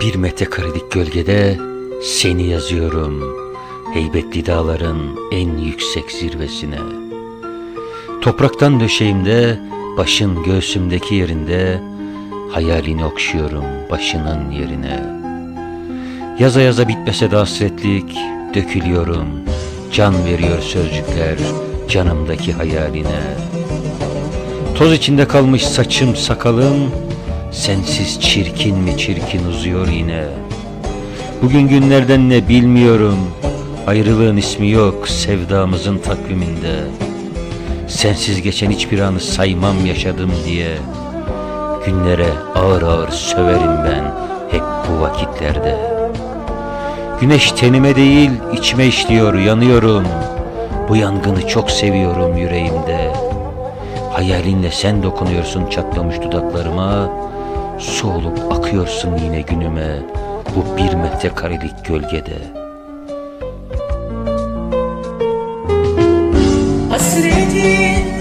Bir metrekarelik gölgede seni yazıyorum. Heybetli dağların en yüksek zirvesine. Topraktan döşeğimde, başın göğsümdeki yerinde, hayalini okşuyorum başının yerine. Yaza yaza bitmese de hasretlik, dökülüyorum. Can veriyor sözcükler canımdaki hayaline. Toz içinde kalmış saçım sakalım, sensiz çirkin mi çirkin uzuyor yine. Bugün günlerden ne bilmiyorum, ayrılığın ismi yok sevdamızın takviminde. Sensiz geçen hiçbir anı saymam yaşadım diye. Günlere ağır ağır söverim ben hep bu vakitlerde. Güneş tenime değil içime işliyor yanıyorum. Bu yangını çok seviyorum yüreğimde. Hayalinle sen dokunuyorsun çatlamış dudaklarıma. Su olup akıyorsun yine günüme bu bir metrekarelik gölgede. Hasretinle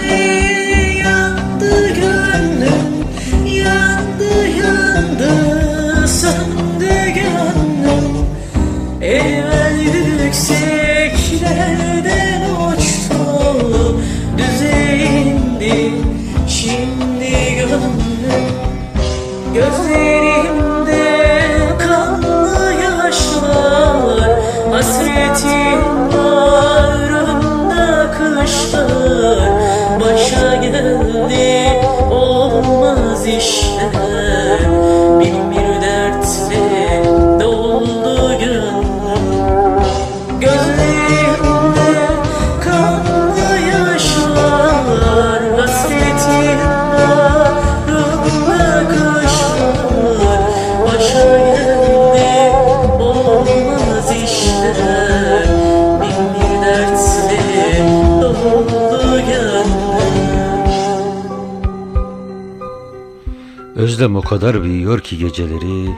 Özlem o kadar büyüyor ki geceleri.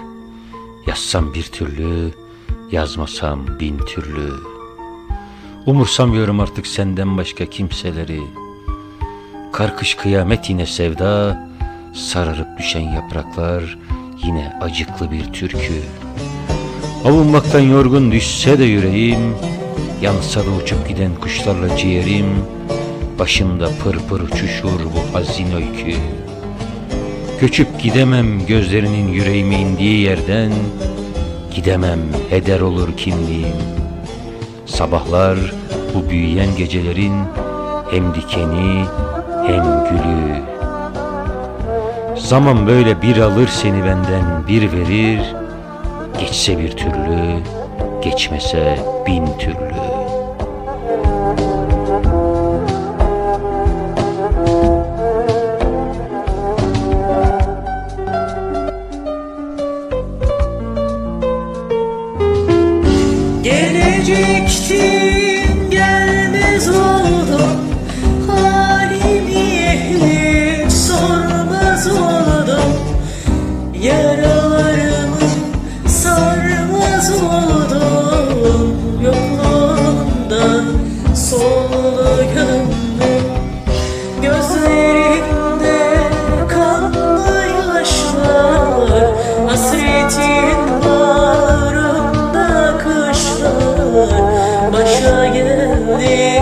Yazsam bir türlü Yazmasam bin türlü. Umursamıyorum artık senden başka kimseleri. Kar kış kıyamet yine sevda Sararıp düşen yapraklar Yine acıklı bir türkü. Avunmaktan yorgun düşse de yüreğim Yansa da uçup giden kuşlarla ciğerim Başımda pır pır uçuşur bu hazin öykü Göçüp gidemem gözlerinin yüreğime indiği yerden Gidemem heder olur kimliğim. Sabahlar bu büyüyen gecelerin Hem dikeni hem gülü. Zaman böyle bir alır seni benden bir verir. Geçse bir türlü geçmese bin türlü Gelecektin de